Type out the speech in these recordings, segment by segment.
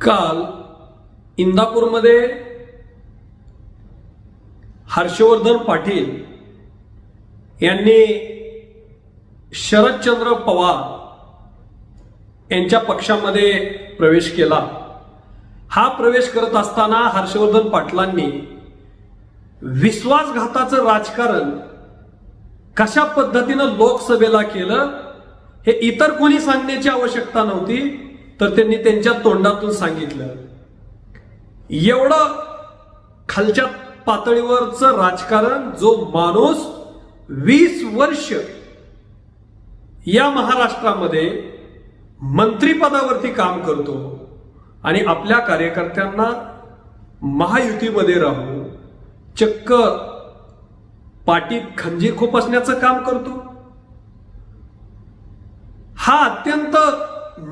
काल इंदापूरमध्ये हर्षवर्धन पाटील यांनी शरदचंद्र पवार यांच्या पक्षामध्ये प्रवेश केला. हा प्रवेश करत असताना हर्षवर्धन पाटलांनी विश्वासघाताचं राजकारण कशा पद्धतीनं लोकसभेला केलं हे इतर कोणी सांगण्याची आवश्यकता नव्हती. तर त्यांनी त्यांच्या तोंडातून सांगितलं एवढं खालच्या पातळीवरचं राजकारण जो माणूस वीस वर्ष या महाराष्ट्रामध्ये मंत्रिपदावरती काम करतो आणि आपल्या कार्यकर्त्यांना महायुतीमध्ये राहू चक्क पाटीत खंजीर खोपसण्याचं काम करतो हा अत्यंत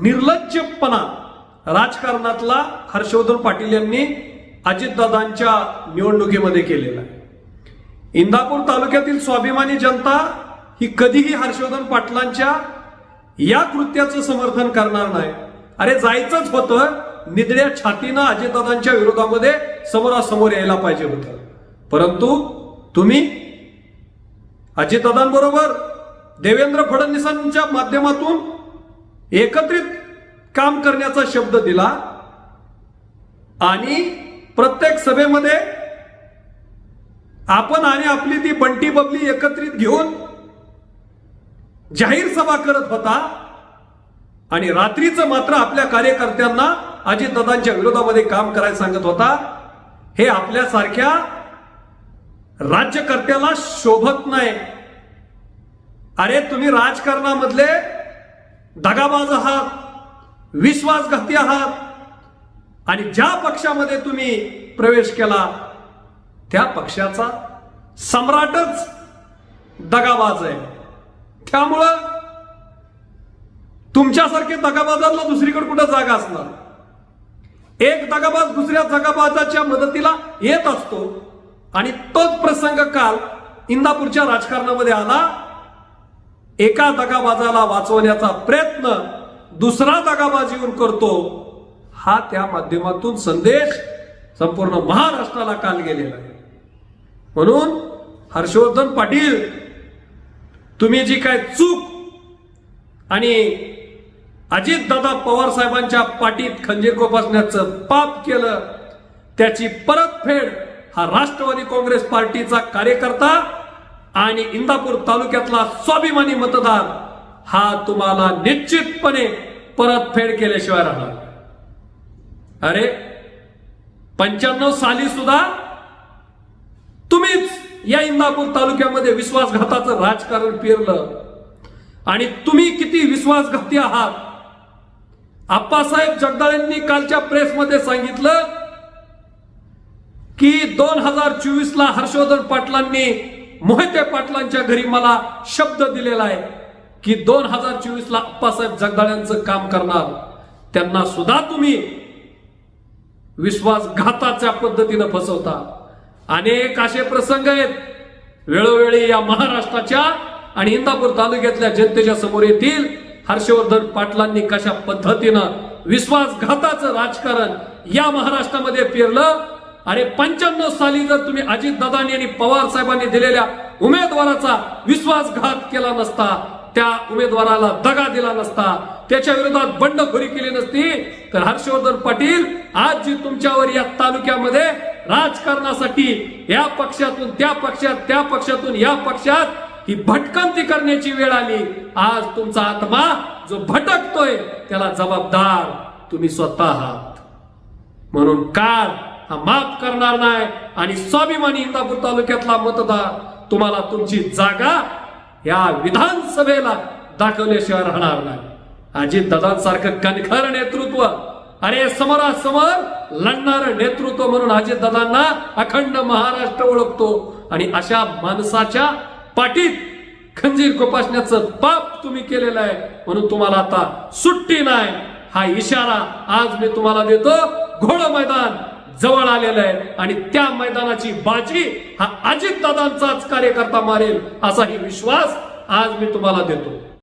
निर्लज्जपणा. राजकारणातला हर्षवर्धन पाटील यांनी अजितदादांच्या निवडणुकीमध्ये केलेला आहे. इंदापूर तालुक्यातील स्वाभिमानी जनता ही कधीही हर्षवर्धन पाटलांच्या या कृत्याचं समर्थन करणार नाही. अरे जायचंच होतं निदड्या छातीनं अजितदादांच्या विरोधामध्ये समोरासमोर यायला पाहिजे होतं. परंतु तुम्ही अजितदादांबरोबर देवेंद्र फडणवीसांच्या माध्यमातून एकत्रित काम करण्याचा शब्द दिला आणि प्रत्येक सभेमध्ये आपण आणि आपली ती बंटी बबली एकत्रित घेऊन जाहीर सभा करत होता आणि रात्रीचं मात्र आपल्या कार्यकर्त्यांना अजितदादांच्या विरोधामध्ये काम करायला सांगत होता. हे आपल्यासारख्या राज्यकर्त्याला शोभत नाही. अरे तुम्ही राजकारणामधले दगाबाज आहात विश्वासघाती आहात आणि ज्या पक्षामध्ये तुम्ही प्रवेश केला त्या पक्षाचा सम्राटच दगाबाज आहे. त्यामुळं तुमच्यासारखे दगाबाजांना दुसरीकडे कुठं जागा असणार? एक दगाबाज दुसऱ्या दगाबाजाच्या मदतीला येत असतो आणि तोच प्रसंग काल इंदापूरच्या राजकारणामध्ये आला. एका दगाबाजाला वाचवण्याचा प्रयत्न दुसरा दगाबाज येऊन करतो हा त्या माध्यमातून संदेश संपूर्ण महाराष्ट्राला काल गेलेला आहे. म्हणून हर्षवर्धन पाटील तुम्ही जी काय चूक आणि अजितदादा पवार साहेबांच्या पाठीत खंजीर कोपासण्याचं पाप केलं त्याची परतफेड हा राष्ट्रवादी काँग्रेस पार्टीचा कार्यकर्ता आणि इंदापूर तालुक्यातला स्वाभिमानी मतदार हा तुम्हाला निश्चितपणे परतफेड केल्याशिवाय राहणार. अरे पंच्याण्णव साली सुद्धा तुम्हीच या इंदापूर तालुक्यामध्ये विश्वासघाताचं राजकारण पेरलं आणि तुम्ही किती विश्वासघाती आहात? आप्पासाहेब जगदाळेंनी कालच्या प्रेसमध्ये सांगितलं की दोन हजार चोवीस ला हर्षवर्धन पाटलांनी मोहिते पाटलांच्या घरी मला शब्द दिलेला आहे की दोन हजार चोवीस ला अप्पासाहेब जगदाळ्यांचं काम करणार. त्यांना सुद्धा तुम्ही विश्वासघाताच्या पद्धतीनं फसवता. अनेक असे प्रसंग आहेत. वेळोवेळी या महाराष्ट्राच्या आणि इंदापूर तालुक्यातल्या जनतेच्या समोर येतील. हर्षवर्धन पाटलांनी कशा पद्धतीनं विश्वासघाताचं राजकारण या महाराष्ट्रामध्ये पेरलं? अरे पंच्याण्णव साली जर तुम्ही अजित दादानी आणि पवार साहेबांनी दिलेल्या उमेदवाराचा विश्वासघात केला नसता त्या उमेदवाराला दगा दिला नसता त्याच्या विरोधात बंडखोरी केली नसती तर हर्षवर्धन पाटील आज जी तुमच्यावर या तालुक्यामध्ये राजकारणासाठी या पक्षातून त्या पक्षात त्या पक्षातून या पक्षात ही भटकंती करण्याची वेळ आली. आज तुमचा आत्मा जो भटकतोय त्याला जबाबदार तुम्ही स्वतः आहात. म्हणून काळ हा माफ करणार नाही आणि स्वाभिमानी इंदापूर तालुक्यातला मतदार तुम्हाला तुमची जागा या विधानसभेला दाखवल्याशिवाय राहणार नाही. अजित दादांसारखं कणखर नेतृत्व अरे समोरासमोर लढणार नेतृत्व म्हणून अजित दादांना अखंड महाराष्ट्र ओळखतो आणि अशा माणसाच्या पाठीत खंजीर कोपासण्याचं पाप तुम्ही केलेलं आहे म्हणून तुम्हाला आता सुट्टी नाही. हा इशारा आज मी तुम्हाला देतो. घोड मैदान जवळ आलेलं आहे आणि त्या मैदानाची बाजी हा अजित दादांचाच कार्यकर्ता मारेल असाही विश्वास आज मी तुम्हाला देतो.